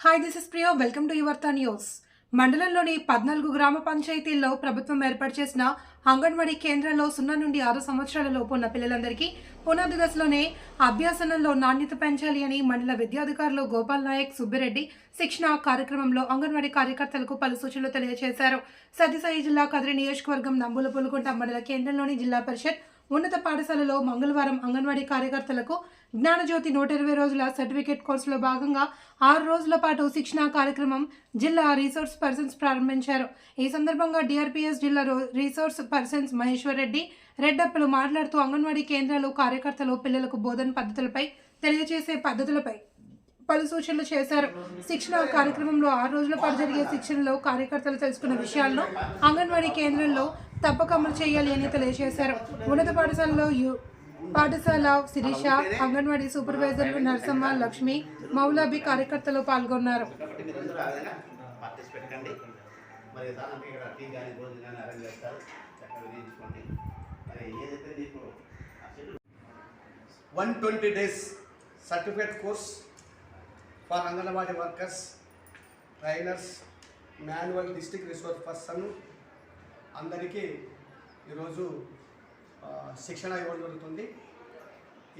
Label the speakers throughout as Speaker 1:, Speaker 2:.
Speaker 1: Hi this is Priya welcome to యువర్త news మండలంలోని పద్నాలుగు గ్రామ పంచాయతీల్లో ప్రభుత్వం ఏర్పాటు చేసిన అంగన్వాడీ కేంద్రాల్లో సున్నా నుండి ఆరు సంవత్సరాల లోపు ఉన్న పిల్లలందరికీ పునాది దశలోనే అభ్యాసనంలో నాణ్యత పెంచాలి అని మండల విద్యాధికారులు గోపాల్ నాయక్ సుబ్బిరెడ్డి శిక్షణ కార్యక్రమంలో అంగన్వాడీ కార్యకర్తలకు పలు సూచనలు తెలియజేశారు. సత్యసాయి జిల్లా కదిరి నియోజకవర్గం నంబుల పులుకుంట మండల కేంద్రంలోని జిల్లా పరిషత్ ఉన్నత పాఠశాలలో మంగళవారం అంగన్వాడీ కార్యకర్తలకు జ్ఞానజ్యోతి నూట ఇరవై రోజుల సర్టిఫికేట్ కోర్సులో భాగంగా ఆరు రోజుల పాటు శిక్షణా కార్యక్రమం జిల్లా రీసోర్స్ పర్సన్స్ ప్రారంభించారు. ఈ సందర్భంగా డిఆర్పిఎస్ జిల్లా రీసోర్స్ పర్సన్స్ మహేశ్వర్ రెడ్డి రెడ్డప్పలు మాట్లాడుతూ అంగన్వాడీ కేంద్రాలు కార్యకర్తలు పిల్లలకు బోధన పద్ధతులపై తెలియజేసే పద్ధతులపై పలు సూచనలు చేశారు. శిక్షణ కార్యక్రమంలో ఆరు రోజుల పాటు జరిగే శిక్షణలో కార్యకర్తలు తెలుసుకున్న విషయాలను అంగన్వాడీ కేంద్రంలో తప్పక అమలు చేయాలి అని తెలియజేశారు. ఉన్నత పాఠశాలలో యు పాఠశాల శిరీష అంగన్వాడీ సూపర్వైజర్ నరసమ్మ లక్ష్మి మౌలాబి కార్యకర్తలు పాల్గొన్నారు.
Speaker 2: One twenty days certificate course for anganwadi workers trainers manual district resource person అందరికీ ఈరోజు శిక్షణ ఇవ్వడం జరుగుతుంది.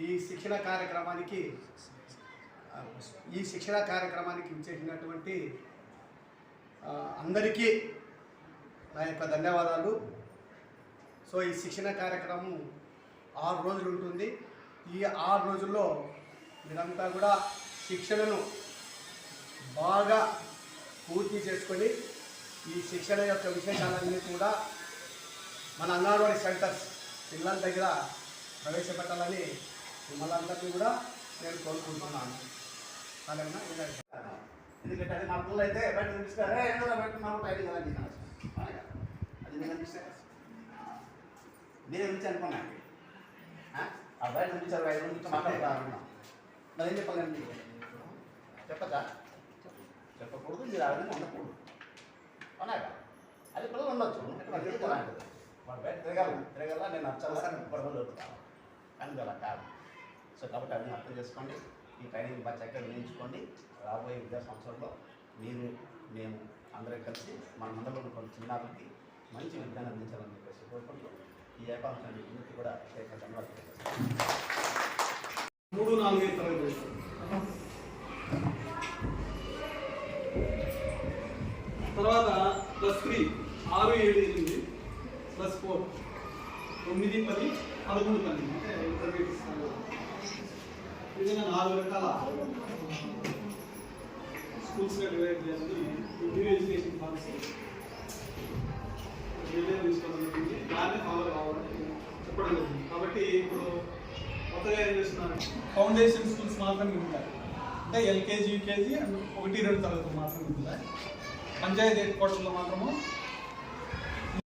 Speaker 2: ఈ శిక్షణ కార్యక్రమానికి ఈ శిక్షణ కార్యక్రమానికి ఇచ్చేసినటువంటి అందరికీ నా యొక్క ధన్యవాదాలు. సో ఈ శిక్షణ కార్యక్రమం ఆరు రోజులు ఉంటుంది. ఈ ఆరు రోజుల్లో మీరంతా కూడా శిక్షణను బాగా పూర్తి చేసుకొని ఈ శిక్షణ యొక్క విశేషాలన్నీ కూడా మన అంగన్వాడీ సెంటర్స్ పిల్లల దగ్గర ప్రవేశపెట్టాలని మిమ్మల్ని అందరికీ కూడా నేను కోరుకుంటున్నాను. అలాగేనా
Speaker 3: ఎందుకంటే అది మా పిల్లలు అయితే బయట చూపిస్తారు. "ఏ, బయట? మాకు ట్రైనింగ్ కదా? అది మీరు అనిపిస్తారు నేను నుంచి అనుకున్నాను ఆ? బయట చూపించారు ఐదు నుంచి మాట్లాడుతున్నాను మరి ఏం చెప్పాలండి చెప్పదా చెప్పకూడదు మీరు ఆ విధంగా ఉండకూడదు అవునా కదా? అది పిల్లలు ఉండొచ్చు ఎందుకంటే వాళ్ళకి తెలియదు అలాంటిది వాడు బయట తిరగాలి తిరగాల నేను నచ్చాలని గొడవలు దొరుకుతాను కానీ అలా కాదు సో కాబట్టి అన్నీ అర్థం చేసుకోండి ఈ ట్రైనింగ్ బాగా చక్కగా వినియోగించుకోండి రాబోయే విద్యా సంవత్సరంలో మీరు మేము అందరం కలిసి మన మండలంలో ఉన్న కొన్ని చిన్నారులకి మంచి విద్యను అందించాలని చెప్పేసి కోరుకుంటూ ఈ అవకాశాన్ని ఉన్నతి కూడా ప్రత్యేక
Speaker 4: మూడు నాలుగు తరగతి తర్వాత ప్లస్ త్రీ ఆరు ఏడు ఎనిమిది ప్లస్ ఫోర్ తొమ్మిది పది పదకొండు పది అంటే ఇంటర్మీడియట్ విధంగా నాలుగు రకాల స్కూల్స్గా డివైడ్ చేస్తుంది న్యూ ఎడ్యుకేషన్ పాలసీ నిర్ణయం తీసుకోవడం జరిగింది దాన్ని ఫాలో కావాలని చెప్పడం జరిగింది. కాబట్టి ఇప్పుడు కొత్తగా ఏం చేస్తున్నారు? ఫౌండేషన్ స్కూల్స్ మాత్రమే ఉంటాయి. అంటే ఎల్కేజీ యూకేజీ అండ్ ఒకటి రెండు తరగతులు మాత్రమే ఉంటాయి. పంచాయతీ హెడ్ క్వార్టర్లో మాత్రము